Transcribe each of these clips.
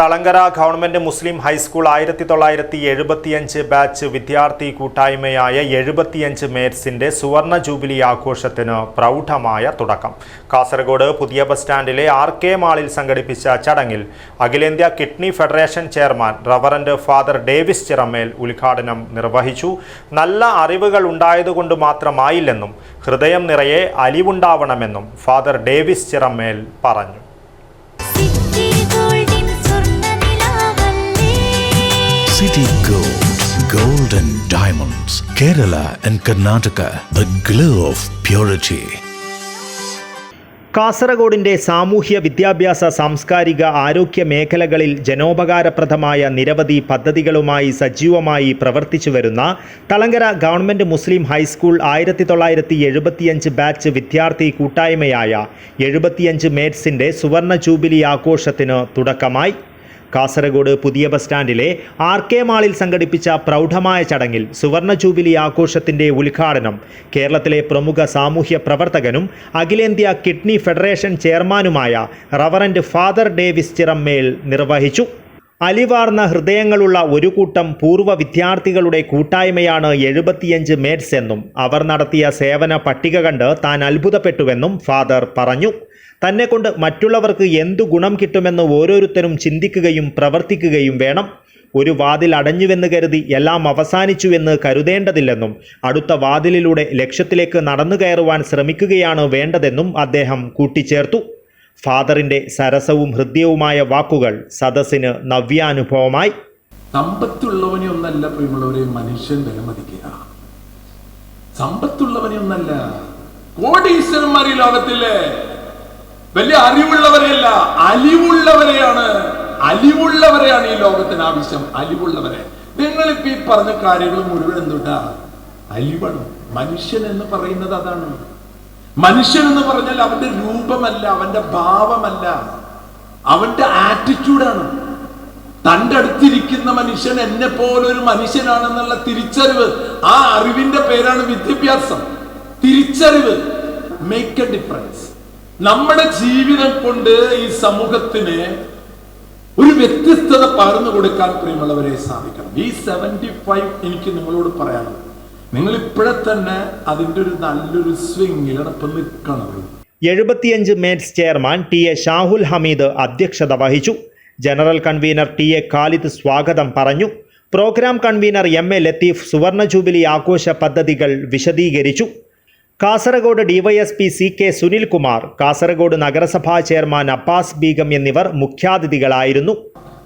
Thalangara government മുസ്ലിം high school ആയിരത്തി തൊള്ളായിരത്തി എഴുപത്തിയഞ്ച് ബാച്ച് വിദ്യാർത്ഥി കൂട്ടായ്മയായ എഴുപത്തിയഞ്ച് മേറ്റ്സിന്റെ സുവർണ ജൂബിലി ആഘോഷത്തിന് പ്രൗഢമായ തുടക്കം. കാസർഗോഡ് പുതിയ ബസ് സ്റ്റാൻഡിലെ ആർ കെ മാളിൽ സംഘടിപ്പിച്ച ചടങ്ങിൽ അഖിലേന്ത്യാ kidney federation chairman reverend father Davis Chiramel ഉദ്ഘാടനം നിർവഹിച്ചു. നല്ല അറിവുകൾ ഉണ്ടായതുകൊണ്ട് മാത്രമായില്ലെന്നും ഹൃദയം നിറയെ അലിവുണ്ടാവണമെന്നും ഫാദർ ഡേവിസ് ചിറമേൽ പറഞ്ഞു. City Gold, Gold and Diamonds, Kerala and Karnataka, the glow of purity. കാസർഗോഡിന്റെ സാമൂഹ്യ വിദ്യാഭ്യാസ സാംസ്കാരിക ആരോഗ്യ മേഖലകളിൽ ജനോപകാരപ്രദമായ നിരവധി പദ്ധതികളുമായി സജീവമായി പ്രവർത്തിച്ചു വരുന്ന തളങ്കര ഗവൺമെന്റ് മുസ്ലിം ഹൈസ്കൂൾ ആയിരത്തി തൊള്ളായിരത്തി എഴുപത്തിയഞ്ച് ബാച്ച് വിദ്യാർത്ഥി കൂട്ടായ്മയായ എഴുപത്തിയഞ്ച് മേറ്റ്സിന്റെ സുവർണ ജൂബിലി ആഘോഷത്തിന് തുടക്കമായി കാസർഗോഡ് പുതിയ ബസ് സ്റ്റാൻഡിലെ ആർ കെ മാളിൽ സംഘടിപ്പിച്ച പ്രൗഢമായ ചടങ്ങിൽ സുവർണ ജൂബിലി ആഘോഷത്തിന്റെ ഉദ്ഘാടനം. കേരളത്തിലെ പ്രമുഖ സാമൂഹ്യ പ്രവർത്തകനും അഖിലേന്ത്യാ കിഡ്നി ഫെഡറേഷൻ ചെയർമാനുമായ റവറന്റ് ഫാദർ ഡേവിസ് ചിറമ്മേൽ നിർവഹിച്ചു. അലിവാർന്ന ഹൃദയങ്ങളുള്ള ഒരു കൂട്ടം പൂർവ വിദ്യാർത്ഥികളുടെ കൂട്ടായ്മയാണ് എഴുപത്തിയഞ്ച് മേറ്റ്സ് എന്നും അവർ നടത്തിയ സേവന പട്ടിക കണ്ട് താൻ അത്ഭുതപ്പെട്ടുവെന്നും ഫാദർ പറഞ്ഞു. തന്നെക്കൊണ്ട് മറ്റുള്ളവർക്ക് എന്തു ഗുണം കിട്ടുമെന്ന് ഓരോരുത്തരും ചിന്തിക്കുകയും പ്രവർത്തിക്കുകയും വേണം. ഒരു വാതിൽ അടഞ്ഞുവെന്ന് കരുതി എല്ലാം അവസാനിച്ചുവെന്ന് കരുതേണ്ടതില്ലെന്നും അടുത്ത വാതിലിലൂടെ ലക്ഷ്യത്തിലേക്ക് നടന്നു കയറുവാൻ ശ്രമിക്കുകയാണ് വേണ്ടതെന്നും അദ്ദേഹം കൂട്ടിച്ചേർത്തു. ഫാദറിന്റെ സരസവും ഹൃദ്യവുമായ വാക്കുകൾ സദസ്സിന് നവ്യാനുഭവമായി. സമ്പത്തുള്ളവനെ ഒന്നല്ല പ്രിയമുള്ളവരെ മനുഷ്യൻ വിലമതിക്കുക. സമ്പത്തുള്ളവനെ ഒന്നല്ല കോടീശ്വരന്മാർ ഈ ലോകത്തിലെ വലിയ അറിവുള്ളവരെയല്ല അലിവുള്ളവരെയാണ്. അലിവുള്ളവരെയാണ് ഈ ലോകത്തിന് ആവശ്യം അലിവുള്ളവരെ. നിങ്ങളിപ്പോ ഈ പറഞ്ഞ കാര്യങ്ങൾ മുഴുവൻ എന്തുട്ടാ? അലിവാണ്. മനുഷ്യൻ എന്ന് പറയുന്നത് അതാണ്. മനുഷ്യൻ എന്ന് പറഞ്ഞാൽ അവന്റെ രൂപമല്ല അവന്റെ ഭാവമല്ല. അവന്റെ ആറ്റിറ്റ്യൂഡാണ് തന്റെ അടുത്തിരിക്കുന്ന മനുഷ്യൻ എന്നെ പോലൊരു മനുഷ്യനാണെന്നുള്ള തിരിച്ചറിവ്. ആ അറിവിന്റെ പേരാണ് വിദ്യാഭ്യാസം. തിരിച്ചറിവ്. മേക്ക് എ ഡിഫറൻസ് നമ്മുടെ ജീവിതം കൊണ്ട് ഈ സമൂഹത്തിന് ഒരു വ്യത്യസ്തത പകർന്നു കൊടുക്കാൻ പ്രിയമുള്ളവരെ സാധിക്കണം. ഈ സെവന്റി ഫൈവ് എനിക്ക് നിങ്ങളോട് പറയാനുള്ളത്. നിങ്ങൾ ഇപ്പോഴെ തന്നെ അതിന്റെ ഒരു നല്ലൊരു സ്വിങ്ങിലാണ് ഇപ്പൊ നിൽക്കണത് എഴുപത്തിയഞ്ച് mates chairman T A Shahul Hameed അധ്യക്ഷത വഹിച്ചു. General convener T A Khalid സ്വാഗതം പറഞ്ഞു. Program convener M A Latheef സുവർണ ജൂബിലി ആഘോഷ പദ്ധതികൾ വിശദീകരിച്ചു. Kasaragod DYSP C K Sunilkumar Kasaragod നഗരസഭാ ചെയർമാൻ അപ്പാസ് ബീഗം എന്നിവർ മുഖ്യാതിഥികളായിരുന്നു.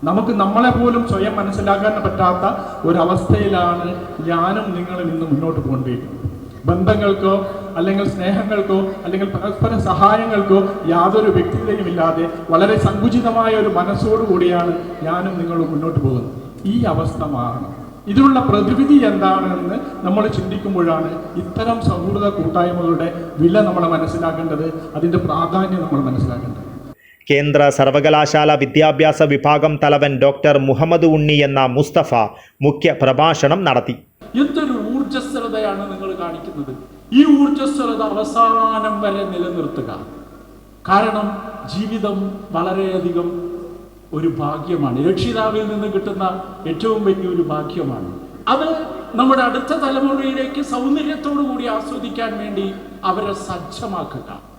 നമുക്ക് നമ്മളെ പോലും സ്വയം മനസ്സിലാക്കാൻ പറ്റാത്ത ഒരവസ്ഥയിലാണ് ഞാനും നിങ്ങളും ഇന്ന് മുന്നോട്ട് പോകേണ്ടിയിരിക്കുന്നത്. ബന്ധങ്ങൾക്കോ അല്ലെങ്കിൽ സ്നേഹങ്ങൾക്കോ അല്ലെങ്കിൽ പരസ്പര സഹായങ്ങൾക്കോ യാതൊരു വ്യക്തിതയും ഇല്ലാതെ വളരെ സങ്കുചിതമായ ഒരു മനസ്സോടുകൂടിയാണ് ഞാനും നിങ്ങളും മുന്നോട്ട് പോകുന്നത്. ഈ അവസ്ഥ മാറണം. ഇതിനുള്ള പ്രതിവിധി എന്താണെന്ന് നമ്മൾ ചിന്തിക്കുമ്പോഴാണ് ഇത്തരം സൗഹൃദ കൂട്ടായ്മകളുടെ വില നമ്മൾ മനസ്സിലാക്കേണ്ടത്. അതിന്റെ പ്രാധാന്യം നമ്മൾ മനസ്സിലാക്കേണ്ടത്. കേന്ദ്ര സർവകലാശാല വിദ്യാഭ്യാസ വിഭാഗം തലവൻ ഡോക്ടർ മുഹമ്മദ് ഉണ്ണി എന്ന മുസ്തഫ മുഖ്യ പ്രഭാഷണം നടത്തി. എന്തൊരു ഊർജസ്വലതയാണ് നിങ്ങൾ കാണിക്കുന്നത്? ഈ ഊർജസ്വലത അവസാനം വരെ നിലനിർത്തുക. കാരണം ജീവിതം വളരെയധികം ഒരു ഭാഗ്യമാണ്. രക്ഷിതാവിൽ നിന്ന് കിട്ടുന്ന ഏറ്റവും വലിയൊരു ഭാഗ്യമാണ്. അത് നമ്മുടെ അടുത്ത തലമുറയിലേക്ക് സൗന്ദര്യത്തോടു കൂടി ആസ്വദിക്കാൻ വേണ്ടി അവരെ സജ്ജമാക്കുക.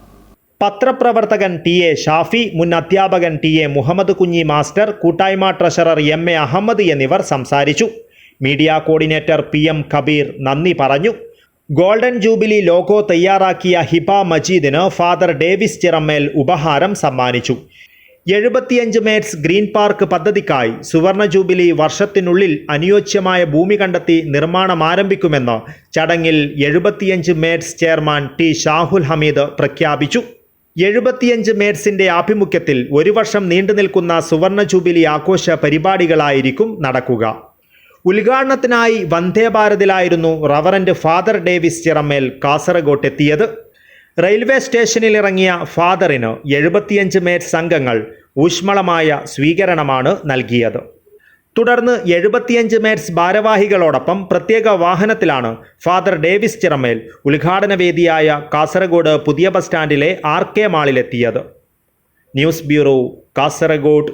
പത്രപ്രവർത്തകൻ ടി എ ഷാഫി മുൻ അധ്യാപകൻ T A Muhammad Kunhi master കൂട്ടായ്മ ട്രഷറർ എം എ അഹമ്മദ് എന്നിവർ സംസാരിച്ചു. Media coordinator P M Kabeer നന്ദി പറഞ്ഞു. ഗോൾഡൻ ജൂബിലി ലോഗോ തയ്യാറാക്കിയ ഹിബ മജീദിന് ഫാദർ ഡേവിസ് ചിറമ്മേൽ ഉപഹാരം സമ്മാനിച്ചു. എഴുപത്തിയഞ്ച് മേറ്റ്സ് ഗ്രീൻ പാർക്ക് പദ്ധതിക്കായി സുവർണ ജൂബിലി വർഷത്തിനുള്ളിൽ അനുയോജ്യമായ ഭൂമി കണ്ടെത്തി നിർമ്മാണം ആരംഭിക്കുമെന്ന് ചടങ്ങിൽ എഴുപത്തിയഞ്ച് mates chairman T Shahul Hameed പ്രഖ്യാപിച്ചു. എഴുപത്തിയഞ്ച് മേഡ്സിന്റെ ആഭിമുഖ്യത്തിൽ ഒരു വർഷം നീണ്ടുനിൽക്കുന്ന സുവർണ ജൂബിലി ആഘോഷ പരിപാടികളായിരിക്കും നടക്കുക. ഉദ്ഘാടനത്തിനായി വന്ദേ ഭാരതിലായിരുന്നു റവറന്റ് ഫാദർ ഡേവിസ് ചിറമ്മേൽ കാസർഗോട്ട് എത്തിയത്. റെയിൽവേ സ്റ്റേഷനിൽ ഇറങ്ങിയ ഫാദറിന് എഴുപത്തിയഞ്ച് മേറ്റ് അംഗങ്ങൾ ഊഷ്മളമായ സ്വീകരണമാണ് നൽകിയത്. തുടർന്ന് എഴുപത്തിയഞ്ച് മേറ്റ്സ് ഭാരവാഹികളോടൊപ്പം പ്രത്യേക വാഹനത്തിലാണ് ഫാദർ ഡേവിസ് ചിറമേൽ ഉദ്ഘാടന വേദിയായ കാസർഗോഡ് പുതിയ ബസ് സ്റ്റാൻഡിലെ R K മാളിലെത്തിയത്. News bureau Kasaragod.